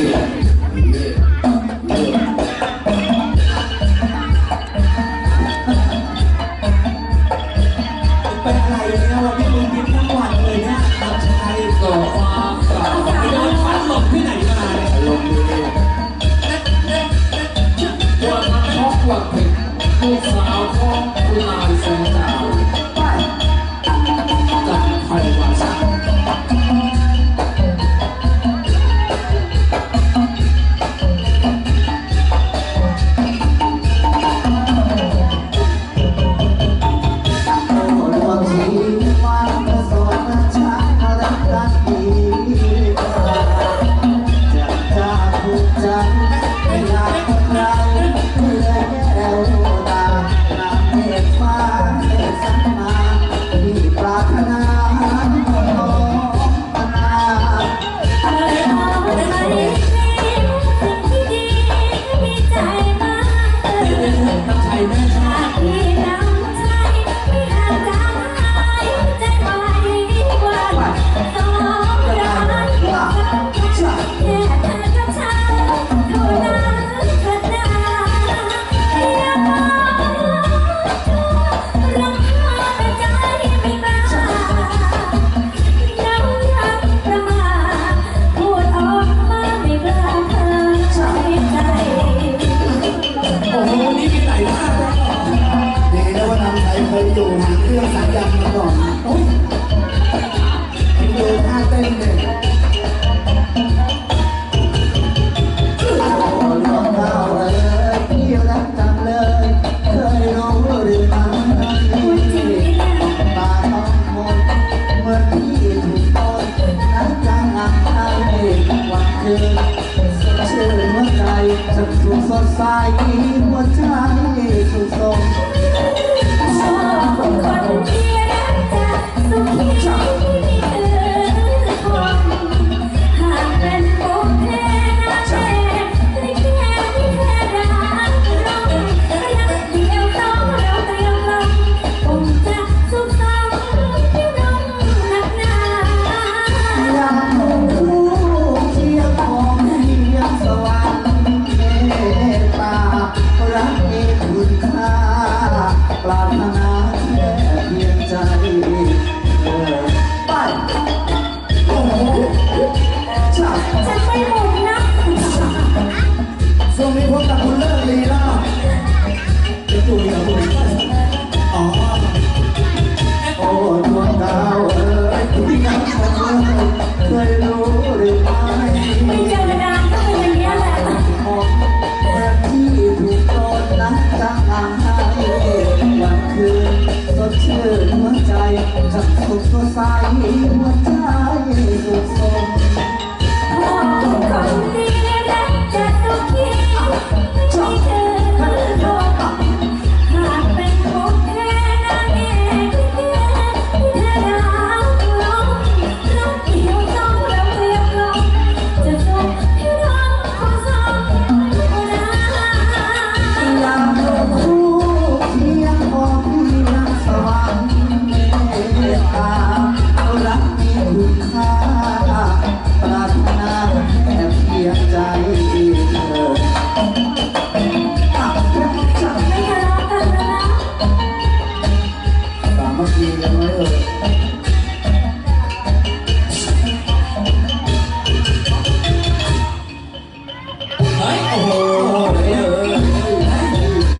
เป็นอะไรเนี่ยวันนี้มีงยิ้มทั้งวัน done. สุขสดใสหัวใจสุขสดคนเดียว